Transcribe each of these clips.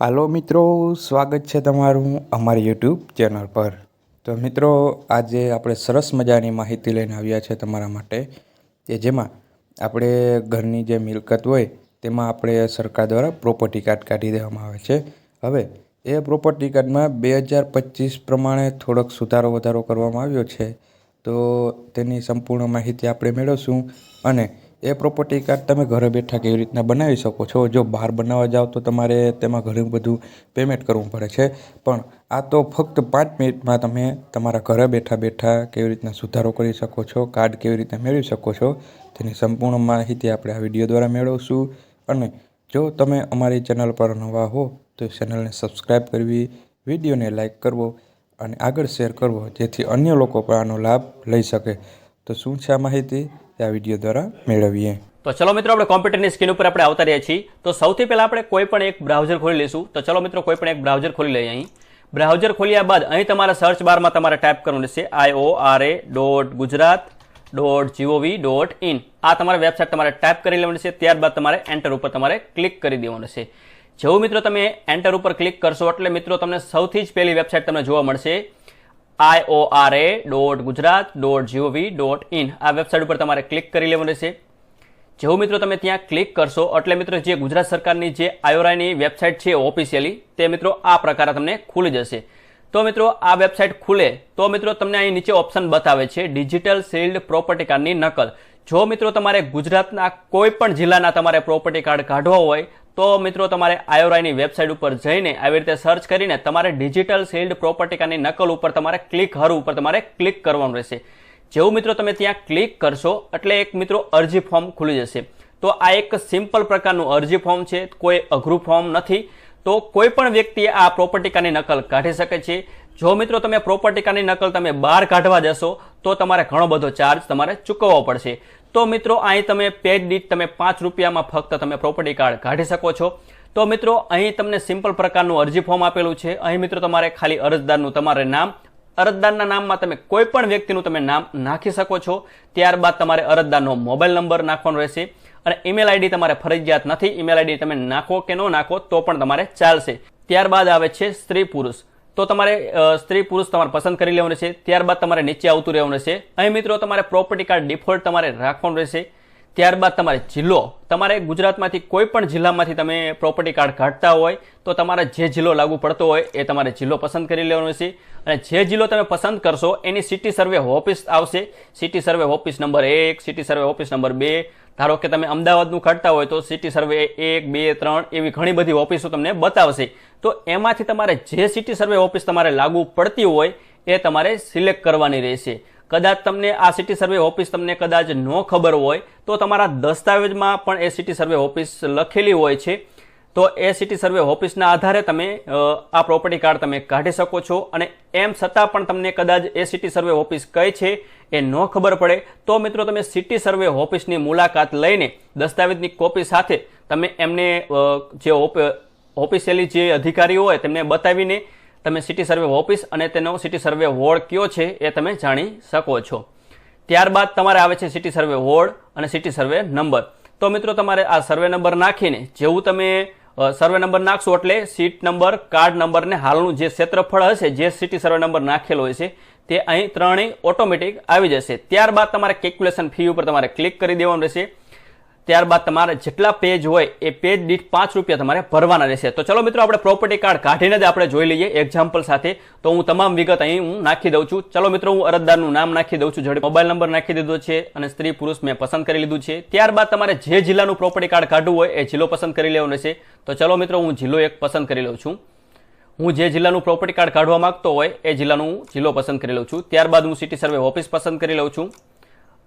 હાલો મિત્રો, સ્વાગત છે તમારું અમારી યુટ્યુબ ચેનલ પર. તો મિત્રો, આજે આપણે સરસ મજાની માહિતી લઈને આવ્યા છે તમારા માટે, કે જેમાં આપણે ઘરની જે મિલકત હોય, તેમાં આપણે સરકાર દ્વારા પ્રોપર્ટી કાર્ડ કાઢી દેવામાં આવે છે. હવે, એ પ્રોપર્ટી કાર્ડમાં બે હજાર પચીસ પ્રમાણે થોડોક સુધારો વધારો કરવામાં આવ્યો છે. તો તેની સંપૂર્ણ માહિતી આપણે મેળવશું અને એ પ્રોપર્ટી કાર્ડ તમે ઘરે બેઠા કેવી રીતના બનાવી શકો છો? જો બહાર બનાવવા જાઓ તો તમારે તેમાં ઘણું બધું પેમેન્ટ કરવું પડે છે. પણ આ તો ફક્ત પાંચ મિનિટમાં તમે તમારા ઘરે બેઠા બેઠા કેવી રીતના સુધારો કરી શકો છો કાર્ડ કેવી રીતના મેળવી શકો છો, તેની સંપૂર્ણ માહિતી આપણે આ વીડિયો દ્વારા મેળવશું. અને જો તમે અમારી ચેનલ પર નવા હો, તો ચેનલને સબસ્ક્રાઈબ કરવી વિડીયોને લાઇક કરવો, અને આગળ શેર કરવો, જેથી અન્ય લોકો પણ આનો લાભ લઈ શકે. તો શું છે આ માહિતી? તે આ વીડિયો દ્વારા મેળવીએ. તો ચલો મિત્રો, આપણે કોમ્પ્યુટરની સ્ક્રીન ઉપર આપણે આવતા રહ્યા છીએ. તો સૌથી પહેલાં આપણે કોઈ પણ એક બ્રાઉઝર ખોલી લઈશું. તો ચલો મિત્રો, કોઈ પણ એક બ્રાઉઝર ખોલી લઈએ અહીં. બ્રાઉઝર ખોલ્યા બાદ અહીં તમારા સર્ચ બારમાં તમારે ટાઈપ કરવાનું રહેશે. I O R A dot Gujarat dot G O V dot in આ તમારે વેબસાઇટ તમારે ટાઈપ કરી લેવાની છે ત્યારબાદ તમારે એન્ટર ઉપર તમારે ક્લિક કરી દેવાનું છે જેવું મિત્રો તમે એન્ટર ઉપર ક્લિક કરશો એટલે મિત્રો તમને સૌથી જ પહેલી વેબસાઇટ તમને જોવા મળશે. I O R A dot Gujarat dot G O V dot in આ વેબસાઇટ ઉપર તમારે ક્લિક કરી લેવાનું રહેશે. જેવું મિત્રો તમે ત્યાં ક્લિક કરશો, એટલે મિત્રો જે ગુજરાત સરકારની જે આયોરાની વેબસાઇટ છે ઓફિશિયલી તે મિત્રો આ પ્રકારે તમને ખુલી જશે. તો મિત્રો આ વેબસાઇટ ખુલે, તો મિત્રો તમને અહીં નીચે ઓપ્શન બતાવે છે ડિજિટલ શિલ્ડ પ્રોપર્ટી કાર્ડની નકલ. જો મિત્રો તમારે ગુજરાતના કોઈ પણ જિલ્લાના તમારે પ્રોપર્ટી કાર્ડ કાઢવા હોય તો મિત્રો તમારે આયોરાયની વેબસાઇટ ઉપર જઈને આવી રીતે સર્ચ કરીને તમારે ડિજિટલ શિલ્ડ પ્રોપર્ટિકાની નકલ ઉપર તમારે ક્લિક હર ઉપર તમારે ક્લિક કરવાનું રહેશે. જેવું મિત્રો તમે ત્યાં ક્લિક કરશો એટલે એક મિત્રો અરજી ફોર્મ ખુલી જશે. તો આ એક સિમ્પલ પ્રકારનું અરજી ફોર્મ છે, કોઈ અઘરું ફોર્મ નથી. તો કોઈ પણ વ્યક્તિ આ પ્રોપર્ટિકાની નકલ કાઢી શકે છે. જો મિત્રો તમે પ્રોપર્ટિકાની નકલ તમે બહાર કાઢવા જશો, તો તમારે ઘણો બધો ચાર્જ તમારે ચૂકવવો પડશે. તો મિત્રો, અહીં તમે પેજ દીઠ તમે પાંચ રૂપિયામાં ફક્ત તમે પ્રોપર્ટી કાર્ડ કાઢી શકો છો. તો મિત્રો, અહીં તમને સિમ્પલ પ્રકારનું અરજી ફોર્મ આપેલું છે. અહીં મિત્રો, તમારે ખાલી અરજદારનું તમારે નામ, અરજદારના નામમાં તમે કોઈ પણ વ્યક્તિનું તમે નામ નાખી શકો છો. ત્યારબાદ તમારે અરજદારનો મોબાઈલ નંબર નાખવાનો રહેશે અને ઈમેલ આઈડી તમારે ફરજિયાત નથી. ઈમેલ આઈડી તમે નાખો કે ન નાખો તો પણ તમારે ચાલશે. ત્યારબાદ આવે છે સ્ત્રી પુરુષ. તો તમારે સ્ત્રી પુરુષ તમારે પસંદ કરી લેવાનું છે. ત્યારબાદ તમારે નીચે આવતું રહેવાનું છે. અહીં મિત્રો તમારે પ્રોપર્ટી કાર્ડ ડિફોલ્ટ તમારે રાખવાનું રહેશે. ત્યારબાદ તમારે જિલ્લો. તમારે ગુજરાતમાંથી કોઈ પણ જિલ્લામાંથી તમે પ્રોપર્ટી કાર્ડ કાઢતા હોય, તો તમારે જે જિલ્લો લાગુ પડતો હોય એ તમારે જિલ્લો પસંદ કરી લેવાનો છે. અને જે જિલ્લો તમે પસંદ કરશો, એની સિટી સર્વે ઓફિસ આવશે. સિટી સર્વે ઓફિસ નંબર એક સિટી સર્વે ઓફિસ નંબર બે ધારો કે તમે અમદાવાદનું કાઢતા હોય તો સિટી સર્વે એક, બે, ત્રણ એવી ઘણી બધી ઓફિસો તમને બતાવશે. તો એમાંથી તમારે જે સિટી સર્વે ઓફિસ તમારે લાગુ પડતી હોય એ તમારે સિલેક્ટ કરવાની રહેશે. કદાચ તમને આ સિટી સર્વે ઓફિસ તમને કદાચ ન ખબર હોય તો તમારા દસ્તાવેજમાં પણ એ સિટી સર્વે ઓફિસ લખેલી હોય છે. તો એ સિટી સર્વે ઓફિસના આધારે તમે આ પ્રોપર્ટી કાર્ડ તમે કાઢી શકો છો. અને એમ છતાં પણ તમને કદાચ એ સિટી સર્વે ઓફિસ કઈ છે, એ ન ખબર પડે, તો મિત્રો તમે સિટી સર્વે ઓફિસની મુલાકાત લઈને દસ્તાવેજની કોપી સાથે તમે એમને જે ઓફિસિયલી જે અધિકારીઓ હોય તેમને બતાવીને તમે સિટી સર્વે ઓફિસ અને તેનો સિટી સર્વે વોર્ડ કયો છે એ તમે જાણી શકો છો. ત્યારબાદ તમારે આવે છે સિટી સર્વે વોર્ડ અને સિટી સર્વે નંબર તો મિત્રો તમારે આ સર્વે નંબર નાખીને જેવું તમે સર્વે નંબર નાખશો એટલે સીટ નંબર, કાર્ડ નંબર ને હાલનું જે ક્ષેત્રફળ હશે, જે સિટી સર્વે નંબર નાખેલો હોય છે, તે અહીં ત્રણેય ઓટોમેટિક આવી જશે. ત્યારબાદ તમારે કેલ્ક્યુલેશન ફી ઉપર તમારે ક્લિક કરી દેવાનું રહેશે. ત્યારબાદ તમારે જેટલા પેજ હોય એ પેજ દીઠ પાંચ રૂપિયા તમારે ભરવાના રહેશે. તો ચલો મિત્રો, આપણે પ્રોપર્ટી કાર્ડ કાઢીને જ આપણે જોઈ લઈએ એક્ઝામ્પલ સાથે. તો હું તમામ વિગત અહીં હું નાખી દઉં છું. ચલો મિત્રો, હું અરજદારનું નામ નાખી દઉં છું. જડે મોબાઈલ નંબર નાખી દીધો છે અને સ્ત્રી પુરુષ મેં પસંદ કરી લીધું છે. ત્યારબાદ તમારે જે જિલ્લાનું પ્રોપર્ટી કાર્ડ કાઢવું હોય એ જિલ્લો પસંદ કરી લેવાનો રહેશે. તો ચલો મિત્રો, હું જિલ્લો એક પસંદ કરી લઉં છું. હું જે જિલ્લાનું પ્રોપર્ટી કાર્ડ કાઢવા માંગતો હોય એ જિલ્લાનું જિલ્લો પસંદ કરી લઉં છું. ત્યારબાદ હું સિટી સર્વે ઓફિસ પસંદ કરી લઉં છું.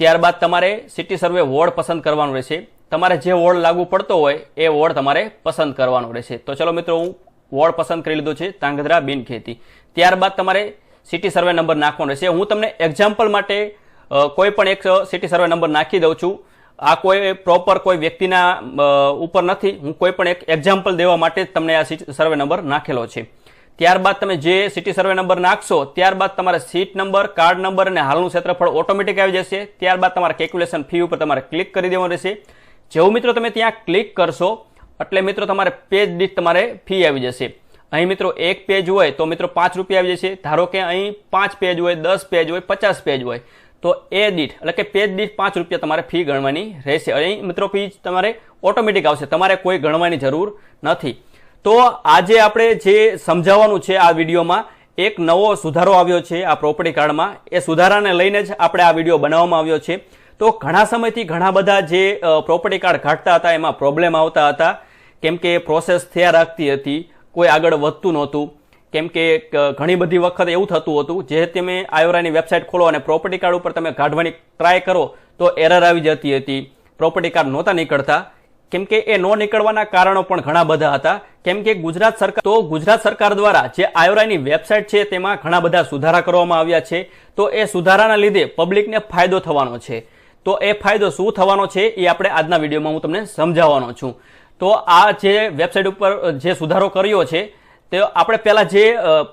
ત્યારબાદ તમારે સિટી સર્વે વોર્ડ પસંદ કરવાનું રહેશે. તમારે જે વોર્ડ લાગુ પડતો હોય, એ વોર્ડ તમારે પસંદ કરવાનો રહેશે. તો ચલો મિત્રો, હું વોર્ડ પસંદ કરી લીધો છે, તાંગધ્રા બિન ખેતી. ત્યારબાદ તમારે સિટી સર્વે નંબર નાખવાનો રહેશે. હું તમને એક્ઝામ્પલ માટે કોઈ પણ એક સિટી સર્વે નંબર નાખી દઉં છું. આ કોઈ પ્રોપર કોઈ વ્યક્તિના ઉપર નથી. હું કોઈ પણ એક એક્ઝામ્પલ દેવા માટે જ તમને આ સર્વે નંબર નાખેલો છે. ત્યારબાદ તમે જે સિટી સર્વે નંબર નાખશો, ત્યારબાદ તમારે સીટ નંબર કાર્ડ નંબર અને હાલનું ક્ષેત્રફળ ઓટોમેટિક આવી જશે. ત્યારબાદ તમારે કેલ્ક્યુલેશન ફી ઉપર તમારે ક્લિક કરી દેવાનું રહેશે. જેવું મિત્રો તમે ત્યાં ક્લિક કરશો, એટલે મિત્રો તમારે પેજ દીઠ તમારે ફી આવી જશે. અહીં મિત્રો એક પેજ હોય તો મિત્રો પાંચ રૂપિયા આવી જશે. ધારો કે અહીં પાંચ પેજ હોય, દસ પેજ હોય, પચાસ પેજ હોય, તો એ દીઠ, એટલે કે પેજ દીઠ પાંચ રૂપિયા તમારે ફી ગણવાની રહેશે. અહીં મિત્રો ફી તમારે ઓટોમેટિક આવશે. તમારે કોઈ ગણવાની જરૂર નથી. તો આજે આપણે જે સમજાવવાનું છે આ વિડીયોમાં, એક નવો સુધારો આવ્યો છે આ પ્રોપર્ટી કાર્ડમાં એ સુધારાને લઈને જ આપણે આ વીડિયો બનાવવામાં આવ્યો છે. તો ઘણા સમયથી ઘણા બધા જે પ્રોપર્ટી કાર્ડ કાઢતા હતા, એમાં પ્રોબ્લેમ આવતા હતા. કેમ કે પ્રોસેસ થયા રાખતી હતી, કોઈ આગળ વધતું નહોતું. કેમ કે ઘણી બધી વખત એવું થતું હતું, જે તમે આયોરાની વેબસાઇટ ખોલો અને પ્રોપર્ટી કાર્ડ ઉપર તમે કાઢવાની ટ્રાય કરો, તો એરર આવી જતી હતી. પ્રોપર્ટી કાર્ડ નહોતા નીકળતા. કેમ કે એ નો નીકળવાના કારણો પણ ઘણા બધા હતા. કેમ કે ગુજરાત સરકાર તો ગુજરાત સરકાર દ્વારા જે આયોરાની વેબસાઇટ છે તેમાં ઘણા બધા સુધારા કરવામાં આવ્યા છે. તો એ સુધારાના લીધે પબ્લિકને ફાયદો થવાનો છે. તો એ ફાયદો શું થવાનો છે એ આપણે આજના વિડીયોમાં હું તમને સમજાવવાનો છું. તો આ જે વેબસાઇટ ઉપર જે સુધારો કર્યો છે, તે આપણે પહેલાં જે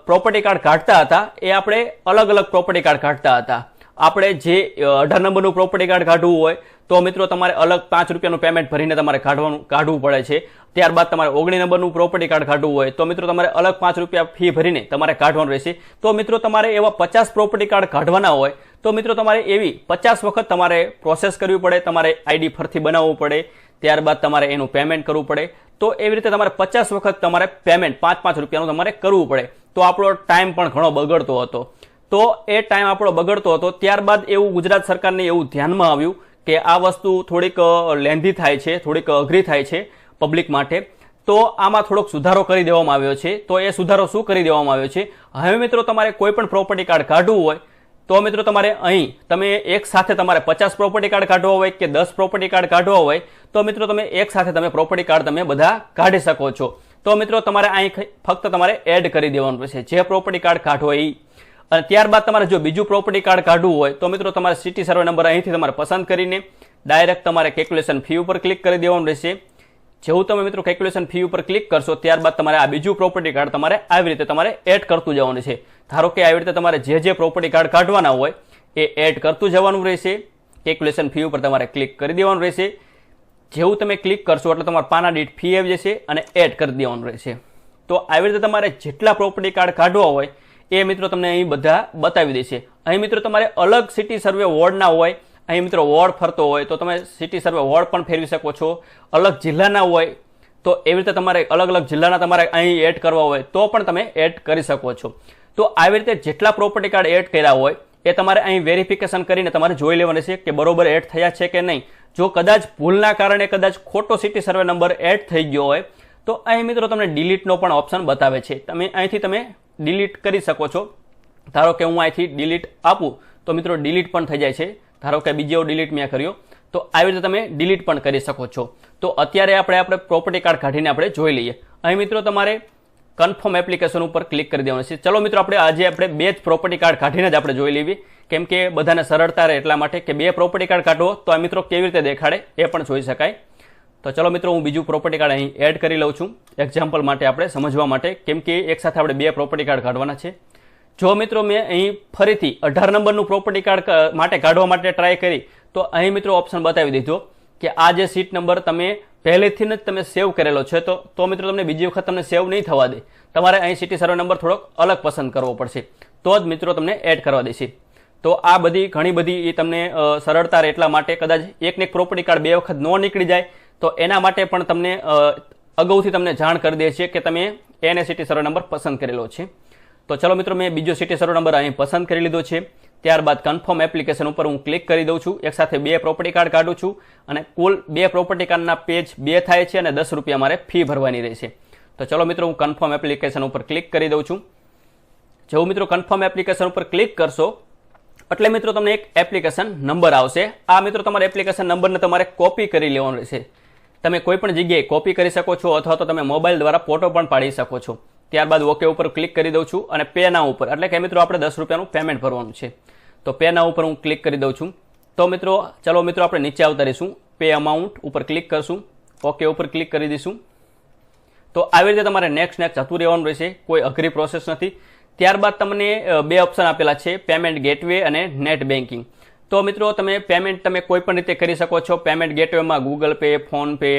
પ્રોપર્ટી કાર્ડ કાઢતા હતા, એ આપણે અલગ અલગ પ્રોપર્ટી કાર્ડ કાઢતા હતા. આપણે જે અઢાર નંબરનું પ્રોપર્ટી કાર્ડ કાઢવું હોય, તો મિત્રો તમારે અલગ પાંચ રૂપિયાનું પેમેન્ટ ભરીને તમારે કાઢવાનું, કાઢવું પડે છે. ત્યારબાદ તમારે ઓગણી નંબરનું પ્રોપર્ટી કાર્ડ કાઢવું હોય, તો મિત્રો તમારે અલગ પાંચ રૂપિયા ફી ભરીને તમારે કાઢવાનું રહેશે. તો મિત્રો તમારે એવા પચાસ પ્રોપર્ટી કાર્ડ કાઢવાના હોય, તો મિત્રો તમારે એવી પચાસ વખત તમારે પ્રોસેસ કરવી પડે, તમારે આઈડી ફરથી બનાવવું પડે, ત્યારબાદ તમારે એનું પેમેન્ટ કરવું પડે. તો એવી રીતે તમારે પચાસ વખત તમારે પેમેન્ટ પાંચ પાંચ રૂપિયાનું તમારે કરવું પડે. તો આપણો ટાઈમ પણ ઘણો બગડતો હતો. તો એ ટાઈમ આપણો બગડતો હતો. ત્યારબાદ એવું ગુજરાત સરકારને એવું ધ્યાનમાં આવ્યું કે આ વસ્તુ થોડીક લેન્ધી થાય છે, થોડીક અઘરી થાય છે પબ્લિક માટે. તો આમાં થોડોક સુધારો કરી દેવામાં આવ્યો છે. તો એ સુધારો શું કરી દેવામાં આવ્યો છે? હવે મિત્રો તમારે કોઈ પણ પ્રોપર્ટી કાર્ડ કાઢવું હોય, તો મિત્રો તમારે અહીં તમે એક સાથે તમારે પચાસ પ્રોપર્ટી કાર્ડ કાઢવા હોય કે દસ પ્રોપર્ટી કાર્ડ કાઢવા હોય, તો મિત્રો તમે એક સાથે તમે પ્રોપર્ટી કાર્ડ તમે બધા કાઢી શકો છો. તો મિત્રો તમારે અહીં ફક્ત તમારે એડ કરી દેવાનું પડશે. જે પ્રોપર્ટી કાર્ડ કાઢવો એ અને ત્યારબાદ તમારે જો બીજું પ્રોપર્ટી કાર્ડ કાઢવું હોય, તો મિત્રો તમારે સિટી સર્વે નંબર અહીંથી તમારે પસંદ કરીને ડાયરેક્ટ તમારે કેલ્ક્યુલેશન ફી ઉપર ક્લિક કરી દેવાનું રહેશે. જેવું તમે મિત્રો કેલ્ક્યુલેશન ફી ઉપર ક્લિક કરશો, ત્યારબાદ તમારે આ બીજું પ્રોપર્ટી કાર્ડ તમારે આવી રીતે તમારે એડ કરતું જવાનું છે. ધારો કે આવી રીતે તમારે જે જે પ્રોપર્ટી કાર્ડ કાઢવાના હોય, એ એડ કરતું જવાનું રહેશે. કેલ્ક્યુલેશન ફી ઉપર તમારે ક્લિક કરી દેવાનું રહેશે. જેવું તમે ક્લિક કરશો એટલે તમારે પાના દીઠ ફી આવી જશે અને એડ કરી દેવાનું રહેશે. તો આવી રીતે તમારે જેટલા પ્રોપર્ટી કાર્ડ કાઢવા હોય એ મિત્રો તમને અહીં બધા બતાવી દેશે અહીં મિત્રો તમારે અલગ સિટી સર્વે વોર્ડના હોય, અહીં મિત્રો વોર્ડ ફરતો હોય, તો તમે સિટી સર્વે વોર્ડ પણ ફેરવી શકો છો. અલગ જિલ્લાના હોય, તો એવી રીતે તમારે અલગ અલગ જિલ્લાના તમારે અહીં એડ કરવા હોય, તો પણ તમે એડ કરી શકો છો. તો આવી રીતે જેટલા પ્રોપર્ટી કાર્ડ એડ કર્યા હોય, એ તમારે અહીં વેરિફિકેશન કરીને તમારે જોઈ લેવાનું છે કે બરોબર એડ થયા છે કે નહીં. જો કદાચ ભૂલના કારણે કદાચ ખોટો સિટી સર્વે નંબર એડ થઈ ગયો હોય તો અહીં મિત્રો તમને ડિલીટનો પણ ઓપ્શન બતાવે છે. તમે અહીંથી તમે ડિલીટ કરી શકો છો. ધારો કે હું અહીંથી ડિલીટ આપું, તો મિત્રો ડિલીટ પણ થઈ જાય છે. ધારો કે બીજો ડિલીટ મેં કર્યો, તો આવી રીતે તમે ડિલીટ પણ કરી શકો છો. તો અત્યારે આપણે આપણે પ્રોપર્ટી કાર્ડ કાઢીને આપણે જોઈ લઈએ. અહીં મિત્રો તમારે કન્ફર્મ એપ્લિકેશન ઉપર ક્લિક કરી દેવાનું છે. ચલો મિત્રો આપણે આજે આપણે બે જ પ્રોપર્ટી કાર્ડ કાઢીને જ આપણે જોઈ લેવી. કેમ કે બધાને સરળતા રહે એટલા માટે કે બે પ્રોપર્ટી કાર્ડ કાઢવો તો આ મિત્રો કેવી રીતે દેખાડે એ પણ જોઈ શકાય. તો ચલો મિત્રો, હું બીજું પ્રોપર્ટી કાર્ડ અહીં એડ કરી લઉં છું. એક્ઝામ્પલ માટે આપણે સમજવા માટે, કેમ કે એક સાથે આપણે બે પ્રોપર્ટી કાર્ડ કાઢવાના છે. જો મિત્રો, મેં અહીં ફરીથી અઢાર નંબરનું પ્રોપર્ટી કાર્ડ માટે કાઢવા માટે ટ્રાય કરી, તો અહીં મિત્રો ઓપ્શન બતાવી દીધો કે આ જે સીટ નંબર તમે પહેલેથી જ તમે સેવ કરેલો છે, તો તો મિત્રો, તમને બીજી વખત તમને સેવ નહીં થવા દે. તમારે અહીં સિટી સર્વે નંબર થોડોક અલગ પસંદ કરવો પડશે. તો જ મિત્રો, તમને એડ કરવા દેશે. તો આ બધી ઘણી બધી એ તમને સરળતા રહે એટલા માટે કદાચ એકને એક પ્રોપર્ટી કાર્ડ બે વખત ન નીકળી જાય તો એના માટે પણ તમને અગાઉથી તમને જાણ કરી દે છે કે તમે એને સિટી સર્વે નંબર પસંદ કરેલો છે. તો ચલો મિત્રો, મેં બીજો સિટી સર્વે નંબર અહીં પસંદ કરી લીધો છે. ત્યારબાદ કન્ફર્મ એપ્લિકેશન ઉપર હું ક્લિક કરી દઉં છું. એક સાથે બે પ્રોપર્ટી કાર્ડ કાઢું છું અને કુલ બે પ્રોપર્ટી કાર્ડના પેજ બે થાય છે અને દસ રૂપિયા મારે ફી ભરવાની રહેશે તો ચલો મિત્રો, હું કન્ફર્મ એપ્લિકેશન ઉપર ક્લિક કરી દઉં છું. જેવું મિત્રો કન્ફર્મ એપ્લિકેશન ઉપર ક્લિક કરશો, એટલે મિત્રો તમને એક એપ્લિકેશન નંબર આવશે. આ મિત્રો તમારે એપ્લિકેશન નંબરને તમારે કોપી કરી લેવાનો રહેશે. તમે કોઈ પણ જગ્યાએ કોપી કરી શકો છો અથવા તો તમે મોબાઈલ દ્વારા ફોટો પણ પાડી શકો છો. ત્યારબાદ ઓકે ઉપર ક્લિક કરી દઉં છું અને પેના ઉપર. એટલે કે મિત્રો આપણે દસ રૂપિયાનું પેમેન્ટ ભરવાનું છે. તો પેના ઉપર હું ક્લિક કરી દઉં છું. તો મિત્રો, ચલો મિત્રો આપણે નીચે આવતારીશું પે અમાઉન્ટ ઉપર ક્લિક કરશું. ઓકે ઉપર ક્લિક કરી દઈશું. તો આવી રીતે તમારે નેક્સ્ટ નેક્સ્ટ જતું રહેવાનું રહેશે. કોઈ અઘરી પ્રોસેસ નથી. ત્યારબાદ તમને બે ઓપ્શન આપેલા છે. પેમેન્ટ ગેટવે અને નેટ બેન્કિંગ તો મિત્રો, તમે પેમેન્ટ તમે કોઈ પણ રીતે કરી શકો છો. Payment ગેટવેમાં Google Pay PhonePe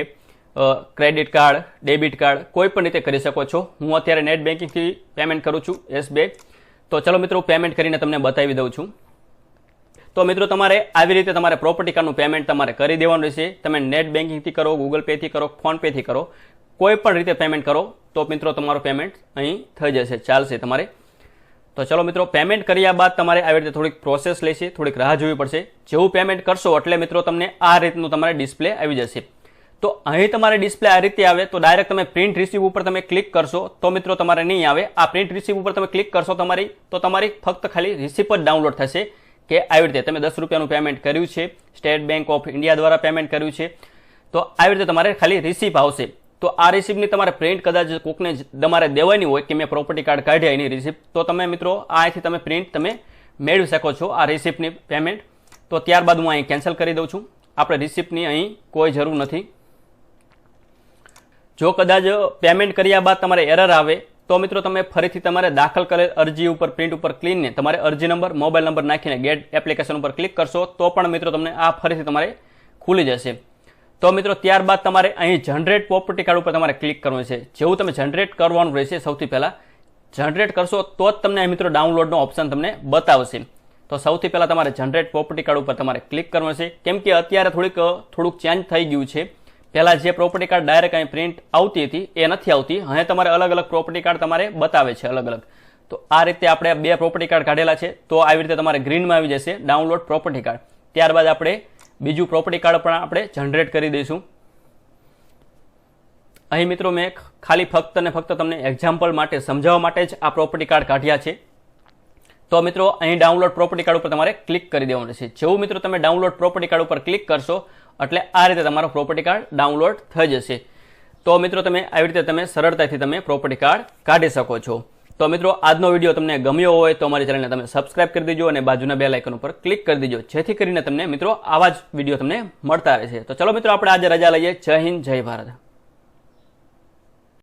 credit card debit card કોઈ પણ રીતે કરી શકો છો. હું અત્યારે નેટ બેન્કિંગથી પેમેન્ટ કરું છું એસબીઆઈ તો ચલો મિત્રો પેમેન્ટ કરીને તમને બતાવી દઉં છું. તો મિત્રો, તમારે આવી રીતે તમારે પ્રોપર્ટી કાર્ડનું પેમેન્ટ તમારે કરી દેવાનું રહેશે. તમે નેટ બેન્કિંગથી કરો ગૂગલ પેથી કરો ફોન પેથી કરો કોઈ પણ રીતે પેમેન્ટ કરો, તો મિત્રો, તમારું પેમેન્ટ અહીં થઈ જશે, ચાલશે તમારે. તો ચલો મિત્રો પેમેન્ટ કર્યા બાદ તમારે આવી રીતે થોડીક પ્રોસેસ લેશે, થોડીક રાહ જોવી પડશે. જેવું પેમેન્ટ કરશો એટલે મિત્રો તમને આ રીતનું તમારે ડિસ્પ્લે આવી જશે. તો અહીં તમારે ડિસ્પ્લે આ રીતે આવે, તો ડાયરેક્ટ તમે પ્રિન્ટ રિસીવ ઉપર તમે ક્લિક કરશો, તો મિત્રો તમારે નહીં આવે. આ પ્રિન્ટ રિસીવ ઉપર તમે ક્લિક કરશો તમારી, તો તમારી ફક્ત ખાલી રિસીપ જ ડાઉનલોડ થશે કે આવી રીતે તમે દસ રૂપિયાનું પેમેન્ટ કર્યું છે, સ્ટેટ બેંક ઓફ ઇન્ડિયા દ્વારા પેમેન્ટ કર્યું છે. તો આવી રીતે તમારે ખાલી રિસીપ આવશે. તો આ રિસિપ્ટની તમારે પ્રિન્ટ કદાચ કોકને તમારે દેવાની હોય કે મેં પ્રોપર્ટી કાર્ડ કાઢ્યા એની રિસીપ તો તમે મિત્રો અહીંથી તમે પ્રિન્ટ તમે મેળવી શકો છો આ રિસિપ્ટની પેમેન્ટ તો ત્યારબાદ હું અહીં કેન્સલ કરી દઉં છું. આપણે રિસિપ્ટની અહીં કોઈ જરૂર નથી. જો કદાચ પેમેન્ટ કર્યા બાદ તમારે એરર આવે, તો મિત્રો તમે ફરીથી તમારે દાખલ કરેલ અરજી ઉપર પ્રિન્ટ ઉપર ક્લીનને તમારે અરજી નંબર મોબાઈલ નંબર નાખીને ગેટ એપ્લિકેશન ઉપર ક્લિક કરશો, તો પણ મિત્રો તમને આ ફરીથી તમારે ખુલી જશે. તો મિત્રો, ત્યારબાદ તમારે અહીં જનરેટ પ્રોપર્ટી કાર્ડ ઉપર તમારે ક્લિક કરવાનું છે. જેવું તમે જનરેટ કરવાનું રહેશે, સૌથી પહેલાં જનરેટ કરશો તો જ તમને મિત્રો ડાઉનલોડનો ઓપ્શન તમને બતાવશે. તો સૌથી પહેલાં તમારે જનરેટ પ્રોપર્ટી કાર્ડ ઉપર તમારે ક્લિક કરવાનું છે. કેમ કે અત્યારે થોડીક થોડુંક ચેન્જ થઈ ગયું છે. પહેલાં જે પ્રોપર્ટી કાર્ડ ડાયરેક્ટ અહીં પ્રિન્ટ આવતી હતી, એ નથી આવતી. હવે તમારે અલગ અલગ પ્રોપર્ટી કાર્ડ તમારે બતાવે છે અલગ અલગ. તો આ રીતે આપણે બે પ્રોપર્ટી કાર્ડ કાઢેલા છે. તો આવી રીતે તમારે ગ્રીનમાં આવી જશે ડાઉનલોડ પ્રોપર્ટી કાર્ડ ત્યારબાદ આપણે બીજું પ્રોપર્ટી કાર્ડ પણ આપણે જનરેટ કરી દઈશું. અહીં મિત્રો મેં ખાલી ફક્ત ને ફક્ત તમને એક્ઝામ્પલ માટે સમજાવવા માટે જ આ પ્રોપર્ટી કાર્ડ કાઢ્યા છે. તો મિત્રો, અહીં ડાઉનલોડ પ્રોપર્ટી કાર્ડ ઉપર તમારે ક્લિક કરી દેવાનું છે જેવું મિત્રો તમે ડાઉનલોડ પ્રોપર્ટી કાર્ડ ઉપર ક્લિક કરશો, એટલે આ રીતે તમારો પ્રોપર્ટી કાર્ડ ડાઉનલોડ થઈ જશે. તો મિત્રો તમે આવી રીતે તમે સરળતાથી તમે પ્રોપર્ટી કાર્ડ કાઢી શકો છો. તો મિત્રો, આજનો વીડિયો તમને ગમ્યો હોય તો અમારી ચેનલને તમે સબસ્ક્રાઇબ કરી દેજો અને બાજુના બે લાઇકન ઉપર ક્લિક કરી દેજો. જેથી કરીને તમને મિત્રો આવા જ વીડિયો તમને મળતા રહેશે તો ચલો મિત્રો, આપણે આજે રજા લઈએ. જય હિન્દ, જય ભારત.